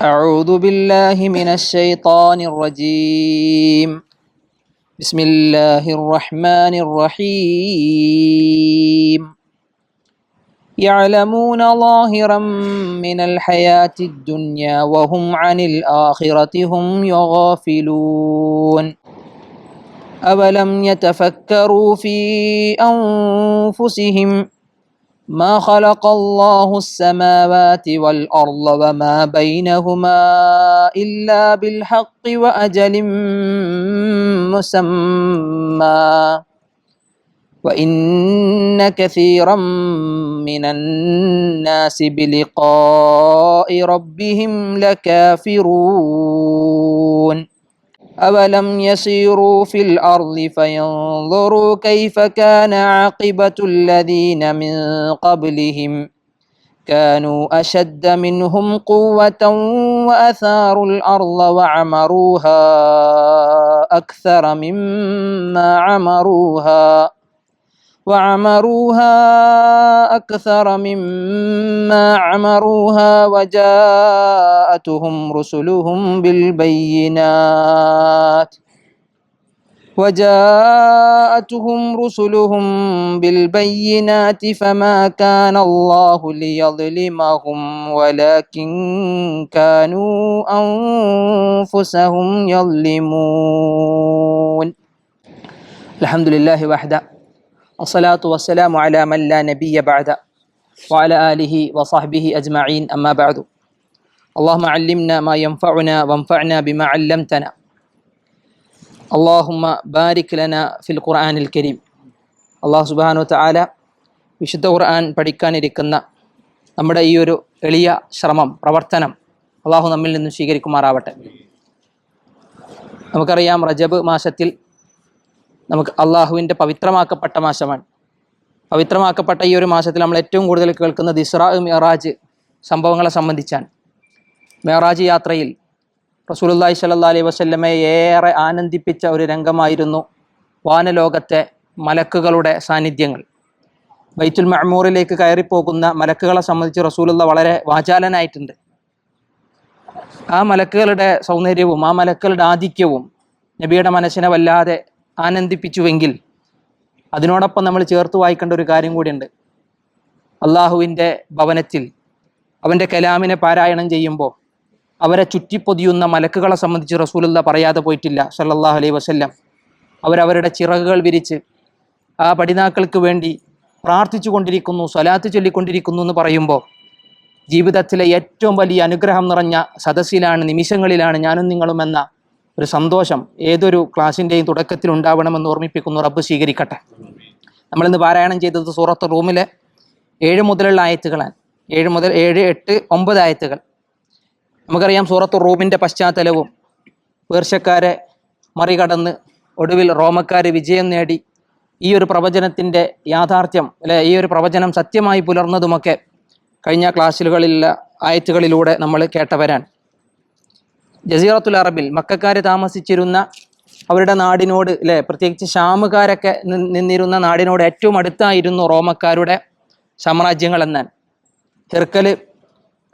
أعوذ بالله من الشيطان الرجيم. بسم الله الرحمن الرحيم. يعلمون ظاهرا من الحياة الدنيا وهم عن الآخرة هم يغافلون. أولم يتفكروا في أنفسهم ما خلق الله السماوات والأرض وما بينهما إلا بالحق وأجل مسمى. وإن كثيرا من الناس بلقاء ربهم لكافرون. أولم يسيروا في الأرض فينظروا كيف كان عاقبة الذين من قبلهم كانوا أشد منهم قوة وأثاروا الأرض وعمروها أكثر مما عمروها وعمروها أكثر مما عمروها وجاءتهم رسلهم بالبينات. وجاءتهم رسلهم بالبينات فما كان الله ليظلمهم ولكن كانوا أنفسهم يظلمون. الحمد لله وحده. الصلاة والسلام على من لا نبي بعد وعلى آله وصحبه أجمعين أما بعد اللهم علمنا ما ينفعنا وانفعنا بما علمتنا اللهم بارك لنا في القرآن الكريم അള്ളാഹു സുബാനു താല വിശുദ്ധ ഖുർആൻ പഠിക്കാനിരിക്കുന്ന നമ്മുടെ ഈ ഒരു എളിയ ശ്രമം പ്രവർത്തനം അള്ളാഹു നമ്മിൽ നിന്നും സ്വീകരിക്കുമാറാവട്ടെ നമുക്കറിയാം റജബ് മാസത്തിൽ നമുക്ക് അള്ളാഹുവിന്റെ പവിത്രമാക്കപ്പെട്ട മാസമാണ്. പവിത്രമാക്കപ്പെട്ട ഈ ഒരു മാസത്തിൽ നമ്മൾ ഏറ്റവും കൂടുതൽ കേൾക്കുന്നത് ഇസ്രാ മെഹറാജ് സംഭവങ്ങളെ സംബന്ധിച്ചാണ്. മെഹറാജ് യാത്രയിൽ റസൂലുള്ളാഹി സ്വല്ലല്ലാഹി അലൈഹി വസല്ലമയെ ഏറെ ആനന്ദിപ്പിച്ച ഒരു രംഗമായിരുന്നു വാനലോകത്തെ മലക്കുകളുടെ സാന്നിധ്യങ്ങൾ. ബൈത്തുൽ മഹമൂറിലേക്ക് കയറിപ്പോകുന്ന മലക്കുകളെ സംബന്ധിച്ച് റസൂലുള്ള വളരെ വാചാലനായിട്ടുണ്ട്. ആ മലക്കുകളുടെ സൗന്ദര്യവും ആ മലക്കുകളുടെ ആധിക്യവും നബിയുടെ മനസ്സിനെ വല്ലാതെ ആനന്ദിപ്പിച്ചുവെങ്കിൽ അതിനോടൊപ്പം നമ്മൾ ചേർത്ത് വായിക്കേണ്ട ഒരു കാര്യം കൂടിയുണ്ട്. അള്ളാഹുവിന്റെ ഭവനത്തിൽ അവന്റെ കലാമിനെ പാരായണം ചെയ്യുമ്പോൾ അവരെ ചുറ്റിപ്പൊതിയുന്ന മലക്കുകളെ സംബന്ധിച്ച് റസൂലുള്ള പറയാതെ പോയിട്ടില്ല സല്ലാഹു അലൈ വസല്ലം. അവരവരുടെ ചിറകുകൾ വിരിച്ച് ആ പഠിതാക്കൾക്ക് വേണ്ടി പ്രാർത്ഥിച്ചു കൊണ്ടിരിക്കുന്നു സ്വലാത്ത് ചൊല്ലിക്കൊണ്ടിരിക്കുന്നു എന്ന് പറയുമ്പോൾ ജീവിതത്തിലെ ഏറ്റവും വലിയ അനുഗ്രഹം നിറഞ്ഞ സദസ്സിലാണ് നിമിഷങ്ങളിലാണ് ഞാനും നിങ്ങളും എന്ന ഒരു സന്തോഷം ഏതൊരു ക്ലാസ്സിന്റെയും തുടക്കത്തിൽ ഉണ്ടാവണമെന്ന് ഓർമ്മിപ്പിക്കുന്നു റബ്ബ് സ്വീകരിക്കട്ടെ. നമ്മളിന്ന് പാരായണം ചെയ്തത് സൂറത്ത് റൂമിലെ ഏഴ് മുതലുള്ള ആയത്തുകളാണ്. ഏഴ് മുതൽ ഏഴ് എട്ട് ഒമ്പത് ആയത്തുകൾ. നമുക്കറിയാം സൂറത്ത് റൂമിന്റെ പശ്ചാത്തലവും പേർഷ്യക്കാരെ മറികടന്ന് ഒടുവിൽ റോമക്കാർ വിജയം നേടി ഈ ഒരു പ്രവചനത്തിന്റെ യാഥാർത്ഥ്യം അല്ലെ ഈ ഒരു പ്രവചനം സത്യമായി പുലർന്നതുമൊക്കെ കഴിഞ്ഞ ക്ലാസ്സുകളിലുള്ള ആയത്തുകളിലൂടെ നമ്മൾ കേട്ടവരാണ്. ജസീറത്തുൽ അറബിൽ മക്കാർ താമസിച്ചിരുന്ന അവരുടെ നാടിനോട് അല്ലെ പ്രത്യേകിച്ച് ഷാമുകാരൊക്കെ നിന്നിരുന്ന നാടിനോട് ഏറ്റവും അടുത്തായിരുന്നു റോമക്കാരുടെ സാമ്രാജ്യങ്ങൾ എന്നാൽ ഹെർക്കൽ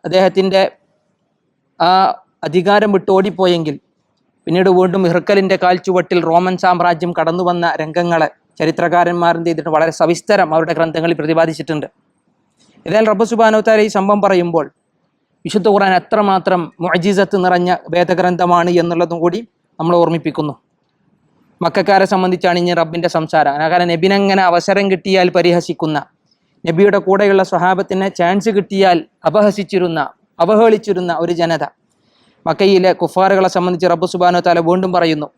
അദ്ദേഹത്തിന്റെ ആ അധികാരം വിട്ടോടിപ്പോയെങ്കിൽ പിന്നീട് വീണ്ടും ഹിർക്കലിന്റെ കാൽച്ചുവട്ടിൽ റോമൻ സാമ്രാജ്യം കടന്നു വന്ന രംഗങ്ങളെ ചരിത്രകാരന്മാർ ചെയ്തിട്ട് വളരെ സവിസ്തരം അവരുടെ ഗ്രന്ഥങ്ങളിൽ പ്രതിപാദിച്ചിട്ടുണ്ട്. ഏതായാലും റബ്ബ് സുബാനോത്താരെ ഈ സംഭവം പറയുമ്പോൾ വിശുദ്ധ ഖുർആൻ എത്രമാത്രം മുഅജിസത്ത് നിറഞ്ഞ വേദഗ്രന്ഥമാണ് എന്നുള്ളതും കൂടി നമ്മൾ ഓർമ്മിപ്പിക്കുന്നു. മക്കാരെ സംബന്ധിച്ചാണ് ഇനി റബ്ബിന്റെ സംസാരം. കാരണം നബിനെങ്ങനെ അവസരം കിട്ടിയാൽ പരിഹസിക്കുന്ന നബിയുടെ കൂടെയുള്ള സ്വഹാബത്തിനെ ചാൻസ് കിട്ടിയാൽ അപഹസിച്ചിരുന്ന അവഹേളിച്ചിരുന്ന ഒരു ജനത. മക്കയിലെ കുഫാറുകളെ സംബന്ധിച്ച് റബ്ബ് സുബാനോ താല വീണ്ടും പറയുന്നു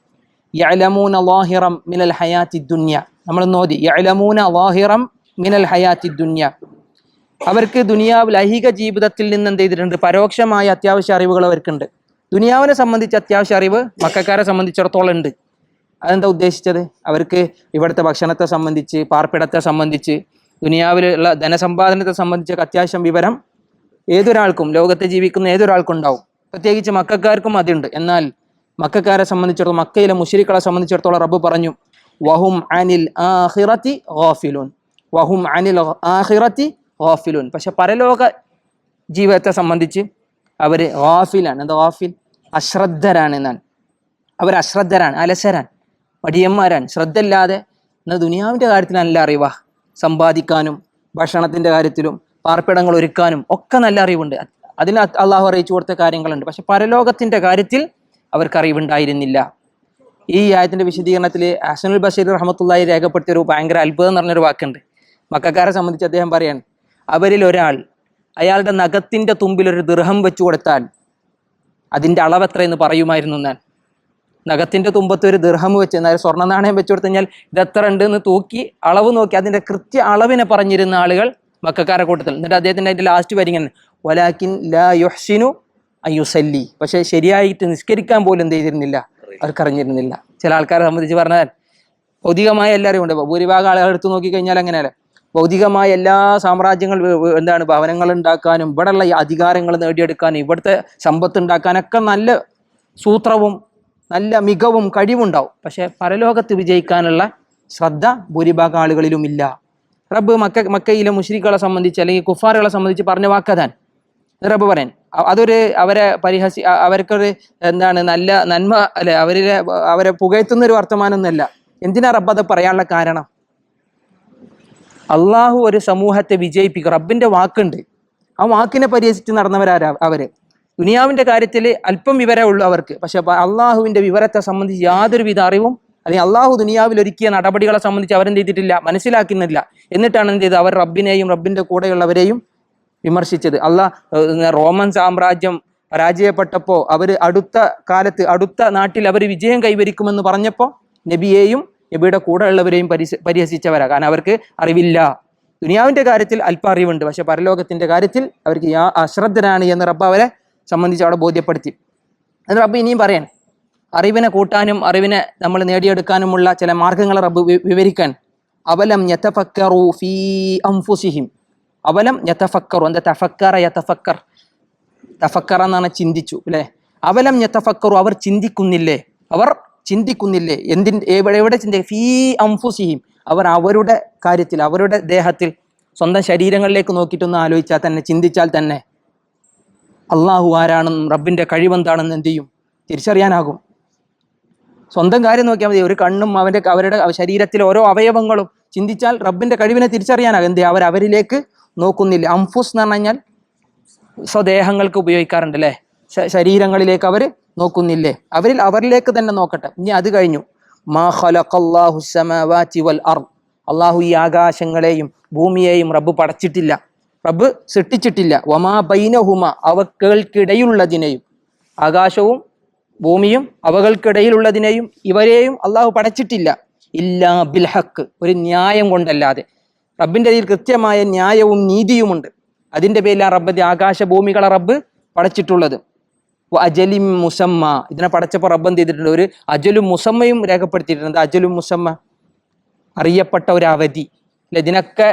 യഅലമൂന ലാഹിറം മിനൽ ഹയാത്തി ദുന്യ. നമ്മൾ നോതി യലമൂന ലാഹിറം മിനൽ ഹയാത്തി ദുന്യ. അവർക്ക് ദുനിയാവിൽ ലൈഹിക ജീവിതത്തിൽ നിന്ന് എന്ത് ചെയ്തിട്ടുണ്ട്? പരോക്ഷമായ അത്യാവശ്യ അറിവുകൾ അവർക്കുണ്ട്. ദുനിയാവിനെ സംബന്ധിച്ച് അത്യാവശ്യ അറിവ് മക്കാരെ സംബന്ധിച്ചിടത്തോളം ഉണ്ട്. അതെന്താ ഉദ്ദേശിച്ചത്? അവർക്ക് ഇവിടുത്തെ ഭക്ഷണത്തെ സംബന്ധിച്ച് പാർപ്പിടത്തെ സംബന്ധിച്ച് ദുനിയാവിലുള്ള ധനസമ്പാദനത്തെ സംബന്ധിച്ചൊക്കെ അത്യാവശ്യം വിവരം ഏതൊരാൾക്കും ലോകത്തെ ജീവിക്കുന്ന ഏതൊരാൾക്കും ഉണ്ടാവും. പ്രത്യേകിച്ച് മക്കാർക്കും അതുണ്ട്. എന്നാൽ മക്കാരെ സംബന്ധിച്ചിടത്തോളം മക്കയിലെ മുഷരിക്കളെ സംബന്ധിച്ചിടത്തോളം റബ്ബ് പറഞ്ഞു വഹും അനിൽ ആഹിറത്തി ഗാഫിലുൻ. വഹും അനിൽ ആഹിറത്തി ഗാഫിലുൻ പക്ഷെ പരലോക ജീവിതത്തെ സംബന്ധിച്ച് അവർ ഗാഫിലാണ് എന്താ ഗാഫിൽ അശ്രദ്ധരാണ് എന്നാണ്. അവർ അശ്രദ്ധരാണ് അലസരാണ് മടിയന്മാരാണ്. ശ്രദ്ധയില്ലാതെ എന്നാൽ ദുനിയാവിന്റെ കാര്യത്തിൽ നല്ല അറിവാ. സമ്പാദിക്കാനും ഭക്ഷണത്തിന്റെ കാര്യത്തിലും പാർപ്പിടങ്ങൾ ഒരുക്കാനും ഒക്കെ നല്ല അറിവുണ്ട്. അതിന് അള്ളാഹു അറിയിച്ചു കൊടുത്ത കാര്യങ്ങളുണ്ട്. പക്ഷെ പരലോകത്തിന്റെ കാര്യത്തിൽ അവർക്ക് അറിവുണ്ടായിരുന്നില്ല. ഈ ആയത്തിന്റെ വിശദീകരണത്തിൽ ഹസനുൽ ബഷീർ റഹമത്തുള്ളായി രേഖപ്പെടുത്തിയ ഒരു ഭയങ്കര അത്ഭുതം എന്ന് പറഞ്ഞൊരു വാക്കുണ്ട്. മക്കാരെ സംബന്ധിച്ച് അദ്ദേഹം പറയാണ് അവരിൽ ഒരാൾ അയാളുടെ നഖത്തിന്റെ തുമ്പിൽ ഒരു ദൃഹം വെച്ചു കൊടുത്താൽ അതിന്റെ അളവ് എത്രയെന്ന് പറയുമായിരുന്നു ഞാൻ. നഖത്തിന്റെ തുമ്പത്ത് ഒരു ദൃഹം വെച്ച് എന്നാൽ സ്വർണ നാണയം വെച്ചു കൊടുത്തു കഴിഞ്ഞാൽ ഇത് എത്ര ഉണ്ട് എന്ന് തൂക്കി അളവ് നോക്കി അതിന്റെ കൃത്യ അളവിനെ പറഞ്ഞിരുന്ന ആളുകൾ മക്കാരെ കൂട്ടത്തിൽ. എന്നിട്ട് അദ്ദേഹത്തിന്റെ അതിന്റെ ലാസ്റ്റ് വരിങ്ങനെ വലാക്കിൻ ലാ യുഹ്സിനു അയ്യുസല്ലി പക്ഷേ ശരിയായിട്ട് നിസ്കരിക്കാൻ പോലും എന്ത് ചെയ്തിരുന്നില്ല. അവർക്ക് അറിഞ്ഞിരുന്നില്ല. ചില ആൾക്കാരെ സംബന്ധിച്ച് പറഞ്ഞാൽ ഭൗതികമായ എല്ലാവരും ഉണ്ട്. ഭൂരിഭാഗം ആളുകൾ എടുത്തു നോക്കിക്കഴിഞ്ഞാൽ അങ്ങനെയല്ല. ഭൗതികമായ എല്ലാ സാമ്രാജ്യങ്ങൾ എന്താണ് ഭവനങ്ങൾ ഉണ്ടാക്കാനും ഇവിടെയുള്ള അധികാരങ്ങൾ നേടിയെടുക്കാനും ഇവിടുത്തെ സമ്പത്ത് ഉണ്ടാക്കാനൊക്കെ നല്ല സൂത്രവും നല്ല മികവും കഴിവുണ്ടാവും. പക്ഷേ പരലോകത്ത് വിജയിക്കാനുള്ള ശ്രദ്ധ ഭൂരിഭാഗം ആളുകളിലും ഇല്ല. റബ്ബ് മക്ക മക്കയിലെ മുഷ്രിഖുകളെ സംബന്ധിച്ച് അല്ലെങ്കിൽ കുഫാറുകളെ സംബന്ധിച്ച് പറഞ്ഞ വാക്കതാൻ റബ്ബ് പറയാൻ. അതൊരു അവരെ പരിഹസി അവർക്കൊരു എന്താണ് നല്ല നന്മ അല്ലെ അവരെ അവരെ പുകഴ്ത്തുന്ന ഒരു വർത്തമാനമൊന്നുമല്ല. എന്തിനാ റബ്ബ് അത് പറയാനുള്ള കാരണം? അള്ളാഹു ഒരു സമൂഹത്തെ വിജയിപ്പിക്കും. റബ്ബിന്റെ വാക്കുണ്ട്. ആ വാക്കിനെ പരിഹസിച്ച് നടന്നവരാരാ അവർ? ദുനിയാവിന്റെ കാര്യത്തിൽ അല്പം വിവരമേ ഉള്ളൂ അവർക്ക്. പക്ഷെ അള്ളാഹുവിന്റെ വിവരത്തെ സംബന്ധിച്ച് യാതൊരു വിധ അറിവും അല്ലെങ്കിൽ അള്ളാഹു ദുനിയാവിൽ ഒരുക്കിയ നടപടികളെ സംബന്ധിച്ച് അവരെന്ത് ചെയ്തിട്ടില്ല മനസ്സിലാക്കുന്നില്ല. എന്നിട്ടാണ് എന്ത് ചെയ്തത്? അവർ റബ്ബിനെയും റബ്ബിന്റെ കൂടെയുള്ളവരെയും വിമർശിച്ചത്. അള്ളാഹ് റോമൻ സാമ്രാജ്യം പരാജയപ്പെട്ടപ്പോൾ അവർ അടുത്ത കാലത്ത് അടുത്ത നാട്ടിൽ അവർ വിജയം കൈവരിക്കുമെന്ന് പറഞ്ഞപ്പോൾ നബിയെയും നബിയുടെ കൂടെ ഉള്ളവരെയും പരിസ പരിഹസിച്ചവരാ. കാരണം അവർക്ക് അറിവില്ല. ദുനിയാവിന്റെ കാര്യത്തിൽ അല്പ അറിവുണ്ട്. പക്ഷെ പരലോകത്തിന്റെ കാര്യത്തിൽ അവർക്ക് യാ അശ്രദ്ധരാണ് എന്ന് റബ്ബ് അവരെ സംബന്ധിച്ച് അവിടെ ബോധ്യപ്പെടുത്തി. അത് റബ്ബ് ഇനിയും പറയാൻ അറിവിനെ കൂട്ടാനും അറിവിനെ നമ്മൾ നേടിയെടുക്കാനുമുള്ള ചില മാർഗങ്ങൾ റബ്ബ് വിവരിക്കാൻ. അവലം യതഫക്കറു ഫീ അംഫുസിഹിം. അവലം യതഫക്കറു എന്താ തഫക്കറ യഥഫക്കർ തഫക്കറ എന്നാണ് ചിന്തിച്ചു അല്ലേ? അവലം യതഫക്കറു അവർ ചിന്തിക്കുന്നില്ലേ? അവർ ചിന്തിക്കുന്നില്ലേ? എന്തിന് എവിടെ ചിന്തി? ഫീ അംഫുസിഹിം. അവർ അവരുടെ കാര്യത്തിൽ അവരുടെ ദേഹത്തിൽ സ്വന്തം ശരീരങ്ങളിലേക്ക് നോക്കിയിട്ടൊന്ന് ആലോചിച്ചാൽ തന്നെ ചിന്തിച്ചാൽ തന്നെ അള്ളാഹു ആരാണെന്നും റബ്ബിന്റെ കഴിവെന്താണെന്ന് എന്ത് ചെയ്യും? തിരിച്ചറിയാനാകും. സ്വന്തം കാര്യം നോക്കിയാൽ മതി. ഒരു കണ്ണും അവന്റെ അവരുടെ ശരീരത്തിലെ ഓരോ അവയവങ്ങളും ചിന്തിച്ചാൽ റബ്ബിന്റെ കഴിവിനെ തിരിച്ചറിയാനാകും. എന്ത് അവർ അവരിലേക്ക് നോക്കുന്നില്ല. അംഫുസ് എന്ന് പറഞ്ഞു കഴിഞ്ഞാൽ സ്വദേഹങ്ങൾക്ക് ഉപയോഗിക്കാറുണ്ട് അല്ലേ? ശരീരങ്ങളിലേക്ക് അവർ നോക്കുന്നില്ലേ? അവരിൽ അവരിലേക്ക് തന്നെ നോക്കട്ടെ. ഇനി അത് കഴിഞ്ഞു. മാ വൽ അള്ളാഹു ഈ ആകാശങ്ങളെയും ഭൂമിയെയും റബ്ബ് പടച്ചിട്ടില്ല. റബ്ബ് സൃഷ്ടിച്ചിട്ടില്ല. വമാ ബൈനഹുമ അവക്കൾക്കിടയിലുള്ളതിനെയും ആകാശവും ഭൂമിയും അവകൾക്കിടയിലുള്ളതിനെയും ഇവരെയും അള്ളാഹു പടച്ചിട്ടില്ല. ഇല്ലാ ബിൽഹക്ക് ഒരു ന്യായം കൊണ്ടല്ലാതെ. റബ്ബിന്റെ ഇതിൽ കൃത്യമായ ന്യായവും നീതിയുമുണ്ട്. അതിന്റെ പേരിലാണ് റബ്ബ് ആകാശ ഭൂമികളെ റബ്ബ് പടച്ചിട്ടുള്ളത്. അജലിം മുസമ്മ ഇതിനെ പടച്ചപ്പോൾ റബ്ബ് എന്ത് ചെയ്തിട്ടുണ്ട് ഒരു അജലും മുസമ്മയും രേഖപ്പെടുത്തിയിട്ടുണ്ട് അജലും മുസമ്മ അറിയപ്പെട്ട ഒരു അവധി അല്ലെ ഇതിനൊക്കെ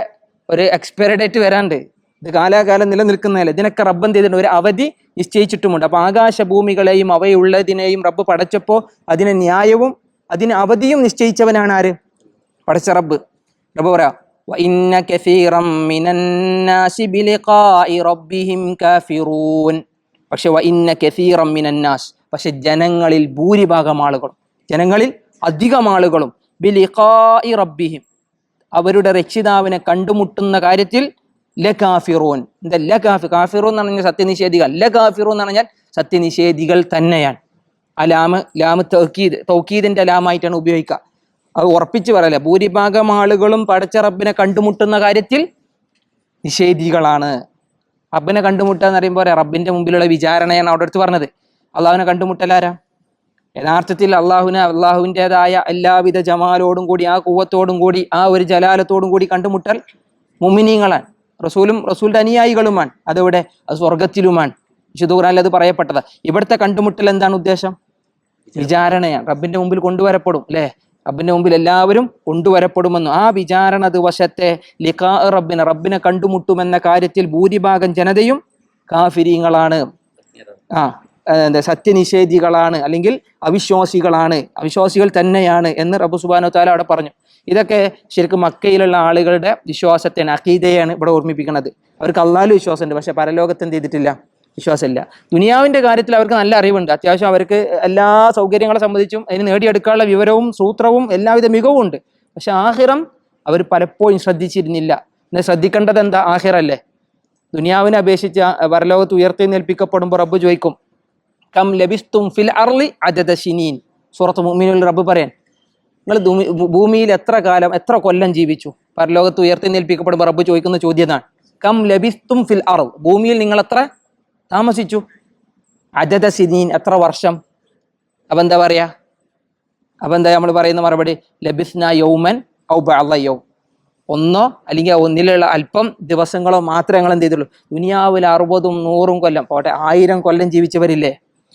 ഒരു എക്സ്പയറി ഡേറ്റ് വരാണ്ട് ഇത് കാലാകാലം നിലനിൽക്കുന്നതല്ല ഇതിനൊക്കെ റബ്ബ് എന്ത് ചെയ്തിട്ടുണ്ട് ഒരു അവധി നിശ്ചയിച്ചിട്ടുമുണ്ട് അപ്പൊ ആകാശഭൂമികളെയും അവയുള്ളതിനെയും റബ്ബ് പടച്ചപ്പോൾ അതിന് ന്യായവും അതിന് അവധിയും നിശ്ചയിച്ചവനാണ് ആര് പടച്ച റബ്ബ് റബ്ബ് പറയാ وَإِنَّ كَثِيرًا مِنَ النَّاسِ بِلِقَاءِ رَبِّهِمْ كَافِرُونَ പക്ഷെ വ ഇന്ന കെസീറമ്മിനന്നാസ് പക്ഷെ ജനങ്ങളിൽ ഭൂരിഭാഗം ആളുകളും ജനങ്ങളിൽ അധികം ആളുകളും ബിലിഖായി റബ്ബിഹിം. അവരുടെ രക്ഷിതാവിനെ കണ്ടുമുട്ടുന്ന കാര്യത്തിൽ ലകാഫിറൂൻ. എന്താ ലകാഫി? കാഫിറൂൻ എന്ന് പറഞ്ഞാൽ സത്യനിഷേധികൾ. ലകാഫിറൂൻ എന്ന് പറഞ്ഞാൽ സത്യനിഷേധികൾ തന്നെയാണ്. ആ ലാമ് ലാമ് തൗക്കീദ് തൗക്കീദിന്റെ ലാമായിട്ടാണ് ഉപയോഗിക്കുക. അത് ഉറപ്പിച്ചു പറയല്ലേ ഭൂരിഭാഗം ആളുകളും പടച്ച റബ്ബിനെ കണ്ടുമുട്ടുന്ന കാര്യത്തിൽ നിഷേധികളാണ്. റബ്ബിനെ കണ്ടുമുട്ടുക എന്ന് പറയുമ്പോൾ റബ്ബിന്റെ മുമ്പിലുള്ള വിചാരണയാണ് അവിടെ അടുത്ത് പറഞ്ഞത്. അള്ളാഹുവിനെ കണ്ടുമുട്ടലാരാ യഥാർത്ഥത്തിൽ അള്ളാഹുവിനെ അള്ളാഹുവിന്റെതായ എല്ലാവിധ ജമാലോടും കൂടി ആ കൂവത്തോടും കൂടി ആ ഒരു ജലാലത്തോടും കൂടി കണ്ടുമുട്ടൽ മുമിനീങ്ങളാണ്. റസൂലും റസൂലിന്റെ അനുയായികളുമാണ് അതവിടെ അത് സ്വർഗത്തിലുമാണ് വിശുദ്ധ ഖുറാനിൽ അത് പറയപ്പെട്ടത്. ഇവിടുത്തെ കണ്ടുമുട്ടൽ എന്താണ് ഉദ്ദേശം? വിചാരണയാണ്. റബ്ബിന്റെ മുമ്പിൽ കൊണ്ടുവരപ്പെടും അല്ലേ? റബ്ബിന്റെ മുമ്പിൽ എല്ലാവരും കൊണ്ടുവരപ്പെടുമെന്നും. ആ വിചാരണ ദിവസത്തെ ലിഖാ റബ്ബിനെ റബ്ബിനെ കണ്ടുമുട്ടുമെന്ന കാര്യത്തിൽ ഭൂരിഭാഗം ജനതയും കാഫിരിങ്ങളാണ്. ആ എന്താ സത്യനിഷേധികളാണ് അല്ലെങ്കിൽ അവിശ്വാസികളാണ്. അവിശ്വാസികൾ തന്നെയാണ് എന്ന് റബ്ബു സുബാനോ താല അവിടെ പറഞ്ഞു. ഇതൊക്കെ ശരിക്കും മക്കയിലുള്ള ആളുകളുടെ വിശ്വാസത്തെ അഖീതയാണ് ഇവിടെ ഓർമ്മിപ്പിക്കുന്നത് അവർക്ക് അള്ളാലും വിശ്വാസമുണ്ട് പക്ഷെ പരലോകത്ത് എന്ത് ചെയ്തിട്ടില്ല? വിശ്വാസമില്ല. ദുനിയാവിന്റെ കാര്യത്തിൽ അവർക്ക് നല്ല അറിവുണ്ട്. അത്യാവശ്യം അവർക്ക് എല്ലാ സൗകര്യങ്ങളെ സംബന്ധിച്ചും അതിന് നേടിയെടുക്കാനുള്ള വിവരവും സൂത്രവും എല്ലാവിധ മികവും ഉണ്ട്. പക്ഷെ ആഹിറം അവർ പലപ്പോഴും ശ്രദ്ധിച്ചിരുന്നില്ല. എന്നാൽ ശ്രദ്ധിക്കേണ്ടത് എന്താ? ആഹിറല്ലേ. ദുനിയാവിനെ അപേക്ഷിച്ച് വരലോകത്ത് ഉയർത്തി നേൽപ്പിക്കപ്പെടുമ്പോൾ റബ്ബ് ചോദിക്കും കം ലബിസ്തും ഫിൽ അർലി അജദ ഷിനീൻ സൂറത്ത് മുഅ്മിനുൽ റബ്ബ് പറയാൻ നിങ്ങൾ ഭൂമിയിൽ എത്ര കാലം എത്ര കൊല്ലം ജീവിച്ചു? പരലോകത്ത് ഉയർത്തെഴുന്നേൽപ്പിക്കപ്പെടുമ്പോൾ റബ്ബ് ചോദിക്കുന്ന ചോദ്യതാണ് കം ലബിസ്തും ഫിൽ അർ ഭൂമിയിൽ നിങ്ങൾ എത്ര താമസിച്ചു. അജത സിനീൻ എത്ര വർഷം? അപ്പം എന്താ പറയാ? അപ്പം എന്താ നമ്മൾ പറയുന്ന മറുപടി? ലബിസ്ന യൗമൻ ഔ ബഅള യൗം. ഒന്നോ അല്ലെങ്കിൽ ഒന്നിലുള്ള അല്പം ദിവസങ്ങളോ മാത്രമേ ഞങ്ങൾ എന്ത് ചെയ്തുള്ളൂ. ദുനിയാവിൽ അറുപതും നൂറും കൊല്ലം. പോട്ടെ ആയിരം കൊല്ലം ജീവിച്ചവരില്ലേ?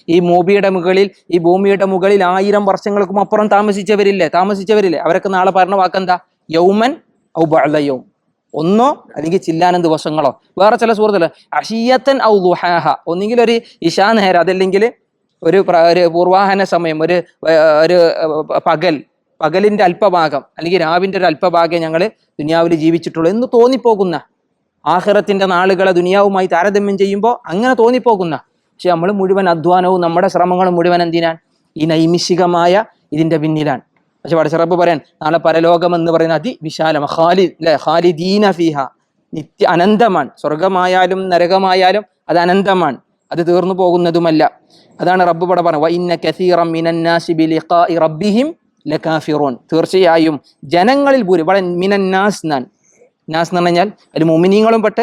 ഈ മൂബിയുടെ മുകളിൽ ഈ ഭൂമിയുടെ മുകളിൽ ആയിരം വർഷങ്ങൾക്കും അപ്പുറം താമസിച്ചവരില്ലേ? താമസിച്ചവരില്ലേ? അവരൊക്കെ നാളെ പറഞ്ഞ വാക്കെന്താ? യൗമൻ ഔ ബഅള യൗം. ഒന്നോ അല്ലെങ്കിൽ ചില്ലാനം ദിവസങ്ങളോ വേറെ ചില സുഹൃത്തുക്കൾ അഷിയത്തൻ ഔ ഒന്നെങ്കിൽ ഒരു ഇഷാ നേരം അതല്ലെങ്കിൽ ഒരു ഒരു പൂർവാഹന സമയം ഒരു ഒരു പകൽ പകലിന്റെ അല്പഭാഗം അല്ലെങ്കിൽ രാവിന്റെ ഒരു അല്പഭാഗം ഞങ്ങൾ ദുനിയാവിൽ ജീവിച്ചിട്ടുള്ളൂ എന്ന് തോന്നിപ്പോകുന്ന. ആഹ്റത്തിന്റെ നാളുകളെ ദുനിയാവുമായി താരതമ്യം ചെയ്യുമ്പോൾ അങ്ങനെ തോന്നിപ്പോകുന്ന. പക്ഷെ നമ്മൾ മുഴുവൻ അധ്വാനവും നമ്മുടെ ശ്രമങ്ങളും മുഴുവൻ എന്തിനാണ്? ഈ നൈമിഷികമായ ഇതിന്റെ പിന്നിലാണ്. പക്ഷെ പടച്ചിറപ്പ് പറയാൻ നാളെ പരലോകം എന്ന് പറയുന്ന അതിവിശാലം. ഖാലി അല്ലെ ഖാലിദീന ഫിഹ. നിത്യ അനന്തമാണ് സ്വർഗമായാലും നരകമായാലും അത് അനന്തമാണ് അത് തീർന്നു പോകുന്നതുമല്ല. അതാണ് റബ്ബ് പട പറഞ്ഞത്. ലകാഫിറൂൻ. തീർച്ചയായും ജനങ്ങളിൽ ഭൂരി ഇവിടെ മിനന്നാസ് നാൻ നാസ് എന്ന് പറഞ്ഞാൽ അതിൽ മുമിനീങ്ങളും പെട്ട്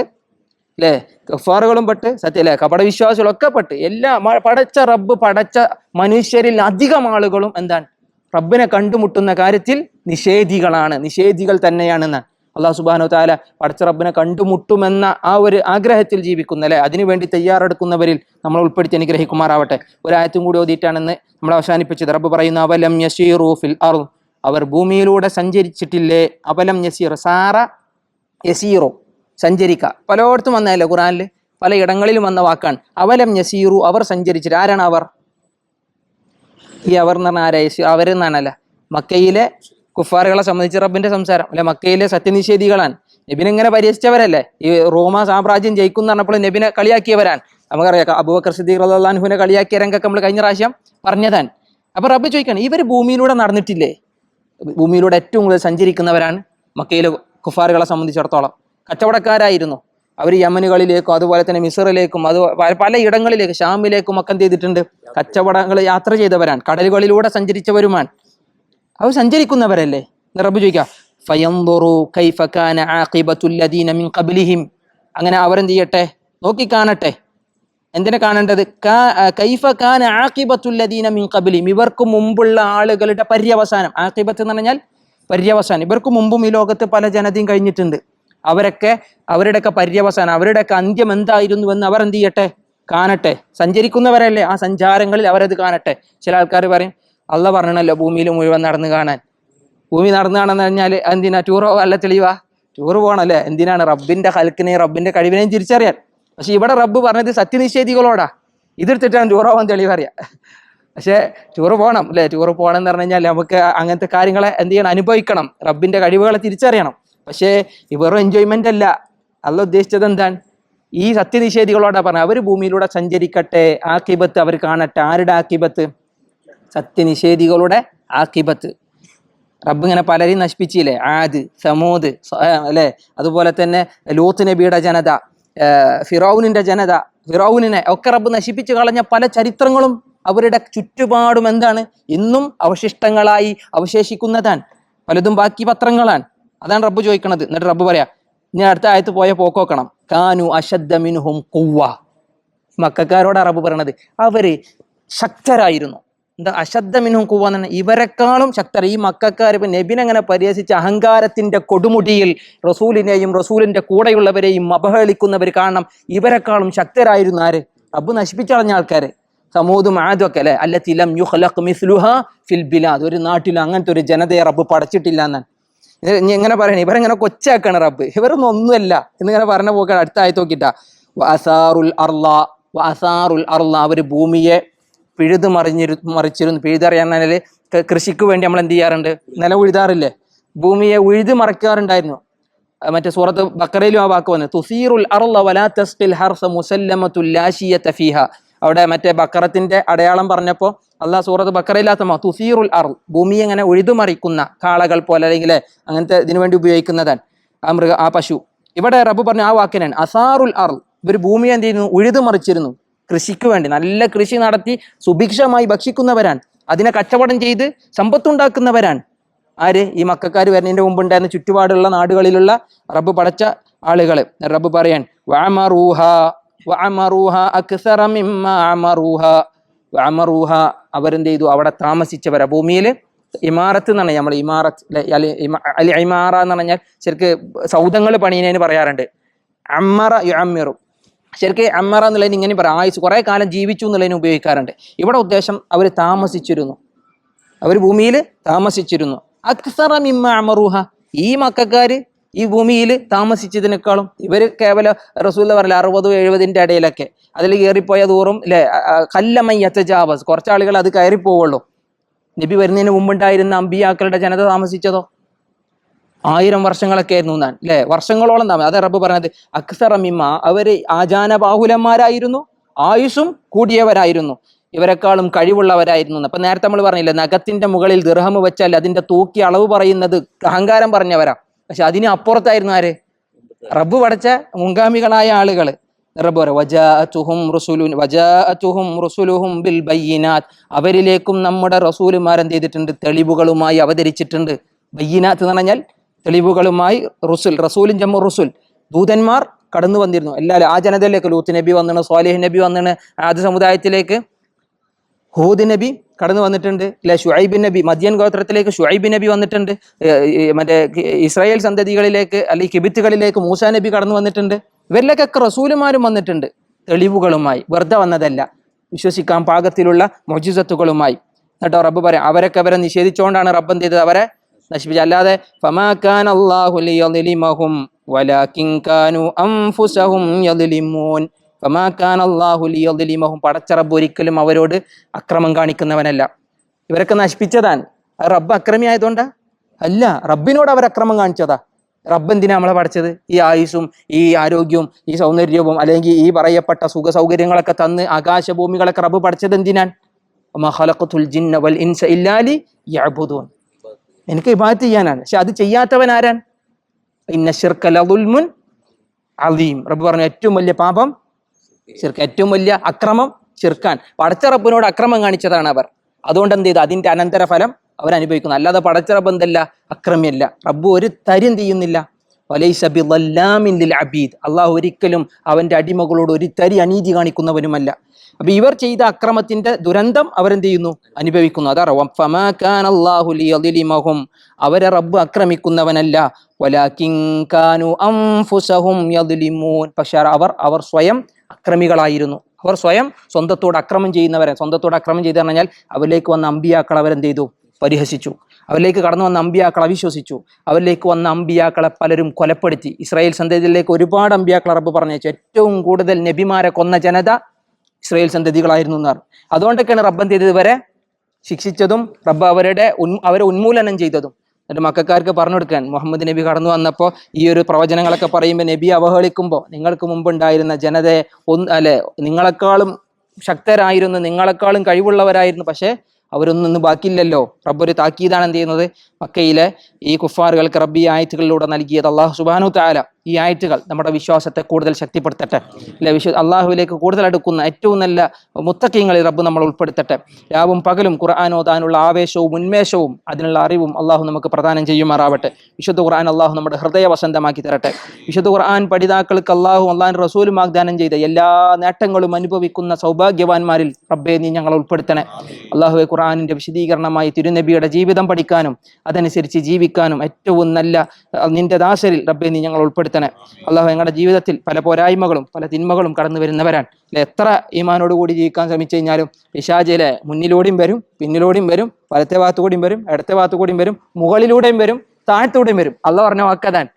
അല്ലേ കഫാറുകളും പെട്ട് സത്യം അല്ലേ കപട വിശ്വാസികളൊക്കെ പെട്ട്. എല്ലാ പടച്ച റബ്ബ് പടച്ച മനുഷ്യരിൽ അധികം ആളുകളും എന്താണ്? റബ്ബിനെ കണ്ടുമുട്ടുന്ന കാര്യത്തിൽ നിഷേധികളാണ്. നിഷേധികൾ തന്നെയാണെന്ന് അള്ളാഹു സുബാനു താല പഠിച്ച റബ്ബിനെ കണ്ടുമുട്ടുമെന്ന ആ ഒരു ആഗ്രഹത്തിൽ ജീവിക്കുന്ന അല്ലെ അതിനുവേണ്ടി തയ്യാറെടുക്കുന്നവരിൽ നമ്മൾ ഉൾപ്പെടുത്തി അനുഗ്രഹിക്കുമാറാവട്ടെ. ഒരായത്തും കൂടി ഓതിയിട്ടാണെന്ന് നമ്മൾ അവസാനിപ്പിച്ചത്. റബ്ബ് പറയുന്ന അവലം യസീറു ഫിൽ അറു അവർ ഭൂമിയിലൂടെ സഞ്ചരിച്ചിട്ടില്ലേ? അവലം യസീർ സാറ യസീറോ സഞ്ചരിക്കുക പലയിടത്തും വന്നതല്ലേ ഖുറാനിൽ പലയിടങ്ങളിലും വന്ന വാക്കാണ്. അവലം യസീറു അവർ സഞ്ചരിച്ചിട്ട് ആരാണ് അവർ? ഈ അവർ എന്ന് പറഞ്ഞാൽ ആരായി എന്നാണല്ല മക്കയിലെ കുഫാറുകളെ സംബന്ധിച്ച് റബ്ബിന്റെ സംസാരം. അല്ലെ മക്കയിലെ സത്യനിഷേധികളാണ്. നബിനെ ഇങ്ങനെ പരിഹസിച്ചവരല്ലേ? ഈ റോമ സാമ്രാജ്യം ജയിക്കും എന്ന് പറഞ്ഞപ്പോൾ നബിനെ കളിയാക്കിയവരാണ്. നമുക്കറിയാം അബൂബക്കർ സിദ്ദീഖ് റഹ്ലാൻഹുവിനെ കളിയാക്കിയ രംഗൊക്കെ നമ്മൾ കഴിഞ്ഞ പ്രാവശ്യം പറഞ്ഞതാണ്. അപ്പൊ റബ്ബ് ചോദിക്കണം ഇവർ ഭൂമിയിലൂടെ നടന്നിട്ടില്ലേ? ഭൂമിയിലൂടെ ഏറ്റവും കൂടുതൽ സഞ്ചരിക്കുന്നവരാണ് മക്കയിലെ കുഫാറുകളെ സംബന്ധിച്ചിടത്തോളം. കച്ചവടക്കാരായിരുന്നു. അവർ യമനുകളിലേക്കും അതുപോലെ തന്നെ മിസറിലേക്കും അത് പല ഇടങ്ങളിലേക്ക് ഷാമിലേക്കും ഒക്കെ എന്ത് ചെയ്തിട്ടുണ്ട്? കച്ചവടങ്ങൾ യാത്ര ചെയ്തവരാണ്. കടലുകളിലൂടെ സഞ്ചരിച്ചവരുമാണ്. അവർ സഞ്ചരിക്കുന്നവരല്ലേ? നിറബ് ചോദിക്കാം ആഖിബത്തുൽ മിൻ ഖബ്ലിഹിം. അങ്ങനെ അവരെന്ത് ചെയ്യട്ടെ? നോക്കി കാണട്ടെ എന്തിനെ കാണേണ്ടത്? കാ- ആ, കൈഫ കാന ആഖിബത്തുൽ മിൻ ഇവർക്ക് മുമ്പുള്ള ആളുകളുടെ പര്യവസാനം. ആഖിബത്ത് എന്ന് പറഞ്ഞാൽ പര്യവസാനം. ഇവർക്ക് മുമ്പും ഈ ലോകത്ത് പല ജനതയും കഴിഞ്ഞിട്ടുണ്ട്. അവരൊക്കെ അവരുടെയൊക്കെ പര്യവസാനം അവരുടെയൊക്കെ അന്ത്യം എന്തായിരുന്നു എന്ന് അവർ എന്ത് ചെയ്യട്ടെ? കാണട്ടെ. സഞ്ചരിക്കുന്നവരല്ലേ ആ സഞ്ചാരങ്ങളിൽ അവരത് കാണട്ടെ? ചില ആൾക്കാർ പറയും അള്ള പറഞ്ഞണല്ലോ ഭൂമിയിൽ മുഴുവൻ നടന്നു കാണാൻ. ഭൂമി നടന്നു കാണാന്ന് പറഞ്ഞാൽ എന്തിനാ? ടൂറോ അല്ല തെളിവാ? ടൂർ പോകണല്ലേ എന്തിനാണ്? റബ്ബിന്റെ ഹൽക്കിനെയും റബ്ബിന്റെ കഴിവിനെയും തിരിച്ചറിയാൻ. പക്ഷെ ഇവിടെ റബ്ബ് പറഞ്ഞത് സത്യനിഷേധികളോടാ. ഇതെടുത്തിട്ടാണ് ടൂർ പോകാൻ തെളിവറിയാം പക്ഷേ ടൂർ പോകണം അല്ലേ? ടൂർ പോകണം എന്ന് പറഞ്ഞു കഴിഞ്ഞാൽ നമുക്ക് അങ്ങനത്തെ കാര്യങ്ങളെ എന്ത് ചെയ്യണം? അനുഭവിക്കണം. റബ്ബിന്റെ കഴിവുകളെ തിരിച്ചറിയണം. പക്ഷേ വെറും എൻജോയ്മെന്റ് അല്ല. അല്ല ഉദ്ദേശിച്ചത് എന്താണ്? ഈ സത്യനിഷേധികളോടാ പറഞ്ഞത്. അവർ ഭൂമിയിലൂടെ സഞ്ചരിക്കട്ടെ ആക്കിബത്ത് അവർ കാണട്ടെ. ആരുടെ ആക്കിബത്ത് സത്യനിഷേധികളുടെ ആക്കിബത്ത് റബ്ബ് ഇങ്ങനെ പലരെയും നശിപ്പിച്ചില്ലേ? ആദ് സമൂദ് അല്ലെ? അതുപോലെ തന്നെ ലോത്ത് നബിയുടെ ജനത ഫിറൌനിന്റെ ജനത ഫിറൌനിനെ ഒക്കെ റബ്ബ് നശിപ്പിച്ചു കളഞ്ഞ പല ചരിത്രങ്ങളും അവരുടെ ചുറ്റുപാടും എന്താണ്? ഇന്നും അവശിഷ്ടങ്ങളായി അവശേഷിക്കുന്നതാണ്. പലതും ബാക്കി പത്രങ്ങളാണ്. അതാണ് റബ്ബ് ചോദിക്കണത്. എന്നിട്ട് റബ്ബ് പറയാ ഞാൻ അടുത്ത ആയത്ത് പോയ പോക്കോക്കണം. കാനു അശദ്ദ മിൻഹും കുവ്വ. മക്കാരോട് റബ്ബ് പറയണത്? അവർ ശക്തരായിരുന്നു. എന്താ അശബ്ദമിനും കൂവാന്നാണ് ഇവരെക്കാളും ശക്തർ. ഈ മക്കാർ ഇപ്പൊ നബിനെങ്ങനെ പരിഹസിച്ച് അഹങ്കാരത്തിന്റെ കൊടുമുടിയിൽ റസൂലിനെയും റസൂലിന്റെ കൂടെയുള്ളവരെയും അപഹേളിക്കുന്നവർ കാരണം ഇവരെക്കാളും ശക്തരായിരുന്നു ആര്? റബ്ബ് നശിപ്പിച്ചളഞ്ഞ ആൾക്കാര്. സമൂതും ആദ്യമൊക്കെ അല്ലെ? അല്ല തിലം യുഹ്ലഖ് മിസ്ലുഹ ഫിൽ ബിലാദ്. ഒരു നാട്ടിൽ അങ്ങനത്തെ ഒരു ജനതയെ റബ്ബ് പടച്ചിട്ടില്ല എന്നാണ്. ഇനി എങ്ങനെ പറയണേ? ഇവരെങ്ങനെ കൊച്ചാക്കാണ് റബ്ബ്. ഇവരൊന്നും ഒന്നുമല്ല. എന്നിങ്ങനെ പറഞ്ഞ പോക്കാണ് അടുത്ത ആയി നോക്കിട്ടാ വഅസാറുൽ അർള വഅസാറുൽ അർള. അവർ ഭൂമിയെ പിഴുത് മറിഞ്ഞിരു മറിച്ചിരുന്നു. പിഴുതറിയാന്നാൽ കൃഷിക്ക് വേണ്ടി നമ്മൾ എന്ത് ചെയ്യാറുണ്ട്? നില ഉഴുതാറില്ലേ? ഭൂമിയെ ഉഴുത് മറിക്കാറുണ്ടായിരുന്നു. മറ്റേ സൂറത്ത് ബക്കറയിലും ആ വാക്ക് വന്നത് തുസീറുൽ അർള വലാ തസ്ഖിൽ ഹർസ മുസല്ലമത്തുൽ ലാശിയത ഫീഹ. അവിടെ മറ്റേ ബക്കറത്തിന്റെ അടയാളം പറഞ്ഞപ്പോൾ അള്ളാഹ് സൂറത്ത് ബക്കറയിലാത്തമോ തുസീറുൽ അർ ഭൂമി എങ്ങനെ ഒഴുതുമറിക്കുന്ന കാളകൾ പോലെ അല്ലെങ്കിൽ അങ്ങനത്തെ ഇതിനു വേണ്ടി ഉപയോഗിക്കുന്നതാണ് ആ മൃഗ ആ പശു. ഇവിടെ റബ്ബ് പറഞ്ഞ ആ വാക്കിനാണ്. അസാറുൽ അർ ഇവർ ഭൂമിയെ എന്ത് ചെയ്യുന്നു? ഉഴുതുമറിച്ചിരുന്നു. കൃഷിക്ക് വേണ്ടി. നല്ല കൃഷി നടത്തി സുഭിക്ഷമായി ഭക്ഷിക്കുന്നവരാണ്. അതിനെ കച്ചവടം ചെയ്ത് സമ്പത്തുണ്ടാക്കുന്നവരാണ്. ആര്? ഈ മക്കാർ വരുന്നതിന്റെ മുമ്പുണ്ടായിരുന്ന ചുറ്റുപാടുള്ള നാടുകളിലുള്ള റബ്ബ് പടച്ച ആളുകൾ റബ്ബ് പറയാൻ വാമറൂഹ വാമറൂഹ അക്സറ മിമ്മ അമറൂഹ അവരെന്ത് ചെയ്തു? അവിടെ താമസിച്ചവരെ. ഭൂമിയിൽ ഇമാറത്ത് എന്നാണ് നമ്മൾ ഇമാറത്ത് അലി ഇമാറ എന്ന് പറഞ്ഞാൽ ശരിക്ക് സൗദങ്ങൾ പണിയുന്നതിന് പറയാറുണ്ട്. അമ്മറ യുഅമ്മിറു. ശരിക്ക് അമ്മറ എന്നുള്ളതിന് ഇങ്ങനെ പറയാം. ആയുസ് കുറേ കാലം ജീവിച്ചു എന്നുള്ളതിന് ഉപയോഗിക്കാറുണ്ട്. ഇവിടെ ഉദ്ദേശം അവർ താമസിച്ചിരുന്നു. അവർ ഭൂമിയിൽ താമസിച്ചിരുന്നു. അക്സറ മിമ്മ അമറൂഹ. ഈ മക്കാർ ഈ ഭൂമിയിൽ താമസിച്ചതിനേക്കാളും ഇവർ കേവലം റസൂല പറയില്ല അറുപതും എഴുപതിന്റെ ഇടയിലൊക്കെ അതിൽ കയറിപ്പോയ തോറും അല്ലെ കല്ലമയ്യത്തജാവസ് കുറച്ച് കുറച്ചാളുകൾ അത് കയറിപ്പോവുള്ളൂ. നബി വരുന്നതിന് മുമ്പുണ്ടായിരുന്ന അമ്പിയാക്കളുടെ ജനത താമസിച്ചതോ? ആയിരം വർഷങ്ങളൊക്കെ ആയിരുന്നു ഞാൻ അല്ലെ വർഷങ്ങളോളം താമസം അതെ റബ്ബ് പറഞ്ഞത് അക്സറ മിമ്മ അവർ ആചാനബാഹുലന്മാരായിരുന്നു ആയുഷും കൂടിയവരായിരുന്നു ഇവരെക്കാളും കഴിവുള്ളവരായിരുന്നു. അപ്പൊ നേരത്തെ നമ്മൾ പറഞ്ഞില്ല നഖത്തിന്റെ മുകളിൽ ദൃഹം വെച്ചാൽ അതിന്റെ തൂക്കി അളവ് പറയുന്നത് അഹങ്കാരം പറഞ്ഞവരാ. പക്ഷെ അതിന് അപ്പുറത്തായിരുന്നു ആര്? റബ്ബ് പടച്ച മുൻഗാമികളായ ആളുകൾ റബ്ബ് പറ വജാഅതുഹും റുസുലുൻ റുസുലുഹും ബിൽ അവരിലേക്കും നമ്മുടെ റസൂലുമാർ എന്ത് ചെയ്തിട്ടുണ്ട് തെളിവുകളുമായി അവതരിച്ചിട്ടുണ്ട്. ബയ്യനാത്ത് എന്ന് പറഞ്ഞാൽ തെളിവുകളുമായി റുസുൽ റസൂലും ജമ്മു റസുൽ. ദൂതന്മാർ കടന്നു വന്നിരുന്നു. എല്ലാ ആ ജനതയിലേക്ക് ലൂത്ത് നബി വന്നിണ് സ്വാലിഹ് നബി വന്നിണ് ആദ്യ സമുദായത്തിലേക്ക്. ഹൂദ് നബി കടന്നു വന്നിട്ടുണ്ട് ഇല്ല ഷുഹൈബ് നബി മദ്യൻ ഗോത്രത്തിലേക്ക് ഷുഹൈബ് നബി വന്നിട്ടുണ്ട് മറ്റേ ഇസ്രായേൽ സന്തതികളിലേക്ക് അല്ലെങ്കിൽ കിബിത്തുകളിലേക്ക് മൂസാ നബി കടന്നു വന്നിട്ടുണ്ട്. ഇവരിലേക്കൊക്കെ റസൂലുമാരും വന്നിട്ടുണ്ട്. തെളിവുകളുമായി. വെറുതെ വന്നതല്ല. വിശ്വസിക്കാൻ പാകത്തിലുള്ള മൊജിസത്തുകളുമായി എന്നിട്ടോ റബ്ബ് പറയാം. അവരൊക്കെ അവരെ നിഷേധിച്ചുകൊണ്ടാണ് റബ്ബ് എന്ത് ചെയ്തത്? അവരെ നശിപ്പിച്ചത്. അല്ലാതെ ഫമാക്കാൻ പടച്ച റബ്ബ് ഒരിക്കലും അവരോട് അക്രമം കാണിക്കുന്നവനല്ല. ഇവരൊക്കെ നശിപ്പിച്ചതാണ്. റബ്ബ് അക്രമി ആയതുകൊണ്ടാ അല്ല. റബ്ബിനോട് അവർ അക്രമം കാണിച്ചതാ. റബ്ബ് എന്തിനാ നമ്മളെ പഠിച്ചത് ഈ ആയുസും ഈ ആരോഗ്യവും ഈ സൗന്ദര്യവും അല്ലെങ്കിൽ ഈ പറയപ്പെട്ട സുഖ സൗകര്യങ്ങളൊക്കെ തന്ന് ആകാശഭൂമികളൊക്കെ റബ്ബ് പഠിച്ചത് എന്തിനാണ്? ജിന്ന വൽ ഇൻസ എനിക്ക് ഇബാദത്ത് ചെയ്യാനാണ്. പക്ഷെ അത് ചെയ്യാത്തവൻ ആരാൻ ഇന്ന അലീം റബ്ബ് പറഞ്ഞു ഏറ്റവും വലിയ പാപം ശിർക്ക്. ഏറ്റവും വലിയ അക്രമം ശിർക്കാൻ പടച്ച റബ്ബിനോട് അക്രമം കാണിച്ചതാണ് അവർ. അതുകൊണ്ട് എന്ത് ചെയ്തു? അതിന്റെ അനന്തരഫലം അവർ അനുഭവിക്കുന്നു അല്ലാതെ പടച്ച റബ്ബ് എന്തല്ല അക്രമ്യല്ല. റബ്ബ് ഒരു തരി എന്ത് ചെയ്യുന്നില്ല. വലൈസ ബിളല്ലാമിൻ ലിൽ അബീദ്. അള്ളാഹു ഒരിക്കലും അവന്റെ അടിമകളോട് ഒരു തരി അനീതി കാണിക്കുന്നവനുമല്ല. അപ്പൊ ഇവർ ചെയ്ത അക്രമത്തിന്റെ ദുരന്തം അവരെന്ത് ചെയ്യുന്നു അനുഭവിക്കുന്നു. അതാ ഫമാ കാന അല്ലാഹു ലിയളിമഹും അവരെ റബ്ബ് അക്രമിക്കുന്നവനല്ല. പക്ഷേ അവർ അവർ സ്വയം അക്രമികളായിരുന്നു. അവർ സ്വയം സ്വന്തത്തോട് അക്രമം ചെയ്യുന്നവരെ. സ്വന്തത്തോട് അക്രമം ചെയ്തു പറഞ്ഞാൽ അവരിലേക്ക് വന്ന അമ്പിയാക്കൾ അവരെന്ത് ചെയ്തു പരിഹസിച്ചു. അവരിലേക്ക് കടന്നു വന്ന അമ്പിയാക്കൾ അവിശ്വസിച്ചു. അവരിലേക്ക് വന്ന അമ്പിയാക്കളെ പലരും കൊലപ്പെടുത്തി. ഇസ്രായേൽ സന്തതിയിലേക്ക് ഒരുപാട് അമ്പിയാക്കൾ അറബ് പറഞ്ഞയച്ചു. ഏറ്റവും കൂടുതൽ നബിമാരെ കൊന്ന ജനത ഇസ്രായേൽ സന്തതികളായിരുന്നു എന്നാണ്. അതുകൊണ്ടൊക്കെയാണ് റബ്ബ് എന്ത് ചെയ്തത് ഇവരെ? ശിക്ഷിച്ചതും റബ്ബ് അവരുടെ ഉൻ അവരെ ഉന്മൂലനം ചെയ്തതും. എന്നിട്ട് മക്കാർക്ക് പറഞ്ഞു കൊടുക്കാൻ മുഹമ്മദ് നബി കടന്നു വന്നപ്പോൾ ഈ ഒരു പ്രവചനങ്ങളൊക്കെ പറയുമ്പോൾ നബി അവഹേളിക്കുമ്പോൾ നിങ്ങൾക്ക് മുമ്പുണ്ടായിരുന്ന ജനതയെ ഒന്ന് അല്ലെ നിങ്ങളെക്കാളും ശക്തരായിരുന്നു നിങ്ങളെക്കാളും കഴിവുള്ളവരായിരുന്നു. പക്ഷേ അവരൊന്നും ഇന്ന് ബാക്കിയില്ലല്ലോ. റബ്ബ് ഒരു താക്കീതാണ് എന്ത് ചെയ്യുന്നത്? മക്കയിലെ ഈ കുഫാറുകൾക്ക് റബ്ബി ആയത്തുകളിലൂടെ നൽകിയത് അള്ളാഹു സുബാനു താല ഈ ആയത്തുകൾ നമ്മുടെ വിശ്വാസത്തെ കൂടുതൽ ശക്തിപ്പെടുത്തട്ടെ. അല്ലെ വിശ്വ അള്ളാഹുവിലേക്ക് കൂടുതൽ അടുക്കുന്ന ഏറ്റവും നല്ല മുത്തക്കിങ്ങളിൽ റബ്ബ് നമ്മൾ ഉൾപ്പെടുത്തട്ടെ. രാവും പകലും ഖുർആൻ ഓതാനുള്ള ആവേശവും ഉന്മേഷവും അതിനുള്ള അറിവും അള്ളാഹു നമുക്ക് പ്രദാനം ചെയ്യുമാറാവട്ടെ. വിശുദ്ധ ഖുർആൻ അള്ളാഹു നമ്മുടെ ഹൃദയ വസന്തമാക്കി തരട്ടെ. വിശുദ്ധ ഖുർആൻ പഠിതാക്കൾക്ക് അള്ളാഹു അള്ളാൻ റസൂലും വാഗ്ദാനം ചെയ്ത എല്ലാ നേട്ടങ്ങളും അനുഭവിക്കുന്ന സൗഭാഗ്യവാന്മാരിൽ റബ്ബെ നീ ഞങ്ങൾ ഉൾപ്പെടുത്തണേ. അള്ളാഹുവെ ഖുർആാനിന്റെ വിശദീകരണമായി തിരുനബിയുടെ ജീവിതം പഠിക്കാനും അതനുസരിച്ച് ജീവിക്കാനും ഏറ്റവും നല്ല നിന്റെ ദാസരിൽ റബ്ബെ നീ ഞങ്ങൾ ഉൾപ്പെടുത്തണേ. അള്ളാഹു ഞങ്ങളുടെ ജീവിതത്തിൽ പല പോരായ്മകളും പല തിന്മകളും കടന്നു വരുന്നവരാണ്. എത്ര ഈമാനോടുകൂടി ജീവിക്കാൻ ശ്രമിച്ചു കഴിഞ്ഞാലും പിശാചിലെ മുന്നിലൂടെയും വരും പിന്നിലൂടെയും വരും വലത്തെ ഭാഗത്തുകൂടിയും വരും ഇടത്തെ ഭാഗത്തുകൂടിയും വരും മുകളിലൂടെയും വരും താഴത്തൂടെയും വരും. അള്ള പറഞ്ഞ വാക്കതാണ്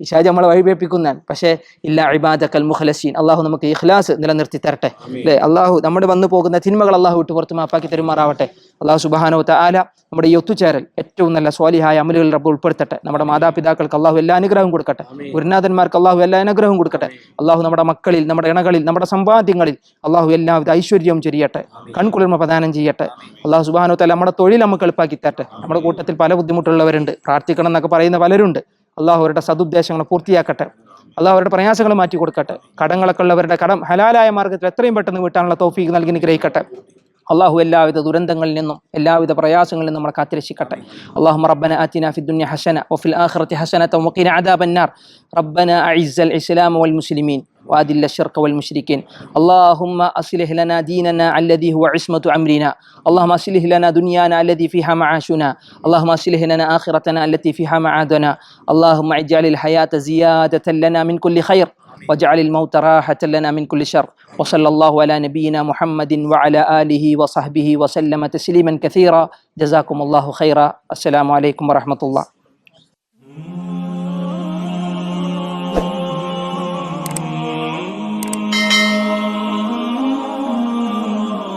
പിശാജ് നമ്മളെ വഴിപേപ്പിക്കുന്നതാണ് പക്ഷേ ഇല്ല ഇബാദക്കൽ മുഖലസീൻ. അള്ളാഹു നമുക്ക് ഇഖ്ലാസ് നിലനിർത്തി തരട്ടെ. അല്ലേ? അള്ളാഹു നമ്മുടെ വന്നു പോകുന്ന തിന്മകൾ അള്ളാഹു വിട്ട് പുറത്ത് മാപ്പാക്കി തരുമാറാവട്ടെ. അള്ളാഹു സുബാനോ ആല നമ്മുടെ ഈ ഒത്തുചേരൽ ഏറ്റവും നല്ല സ്വാലിഹായ അമലുകൾ റബ്ബ് ഉൾപ്പെടുത്തട്ടെ. നമ്മുടെ മാതാപിതാക്കൾക്ക് അള്ളാഹു എല്ലാ അനുഗ്രഹവും കൊടുക്കട്ടെ. ഗുരുനാഥന്മാർക്ക് അള്ളാഹു എല്ലാ അനുഗ്രഹവും കൊടുക്കട്ടെ. അള്ളാഹു നമ്മുടെ മക്കളിൽ നമ്മുടെ ഇണകളിൽ നമ്മുടെ സമ്പാദ്യങ്ങളിൽ അള്ളാഹു എല്ലാവിധ ഐശ്വര്യവും ചെറിയട്ടെ കൺകുളിർമ പ്രദാനം ചെയ്യട്ടെ. അള്ളാഹു സുബാനോ താല നമ്മുടെ തൊഴിൽ നമുക്ക് എളുപ്പാക്കി തരട്ടെ. നമ്മുടെ കൂട്ടത്തിൽ പല ബുദ്ധിമുട്ടുള്ളവരുണ്ട്. പ്രാർത്ഥിക്കണം എന്നൊക്കെ പറയുന്ന പലരുണ്ട്. അള്ളാഹു അവരുടെ സതുദ്ദേശങ്ങൾ പൂർത്തിയാക്കട്ടെ. അള്ളാഹു അവരുടെ പ്രയാസങ്ങൾ മാറ്റി കൊടുക്കട്ടെ. കടങ്ങളൊക്കെ ഉള്ളവരുടെ കടം ഹലാലായ മാർഗത്തിൽ എത്രയും പെട്ടെന്ന് വീട്ടാനുള്ള തോഫീക്ക് നൽകി നിഗ്രഹിക്കട്ടെ. അള്ളാഹു എല്ലാവിധ ദുരന്തങ്ങളിൽ നിന്നും എല്ലാവിധ പ്രയാസങ്ങളിൽ നിന്നും നമ്മളെ കാത്തിരക്ഷിക്കട്ടെ. അള്ളാഹു റബ്ബന ആത്തിന ഫി ഹസന വഫിൽ ആഖിറതി ഹസന വഖിന അദാബന്നാർ റബ്ബന അഇസ്സൽ ഇസ്ലാം വൽ മുസ്ലിമീൻ. وأذل الشرك والمشركين. اللهم أصلح لنا ديننا الذي هو عصمة أمرنا. اللهم أصلح لنا دنيانا الذي فيها معاشنا. اللهم أصلح لنا آخرتنا التي فيها معادنا. اللهم اجعل الحياة زيادة لنا من كل خير. واجعل الموت راحة لنا من كل شر. وصلى الله على نبينا محمد وعلى آله وصحبه وسلم تسليما كثيرا. جزاكم الله خيرا. السلام عليكم ورحمة الله.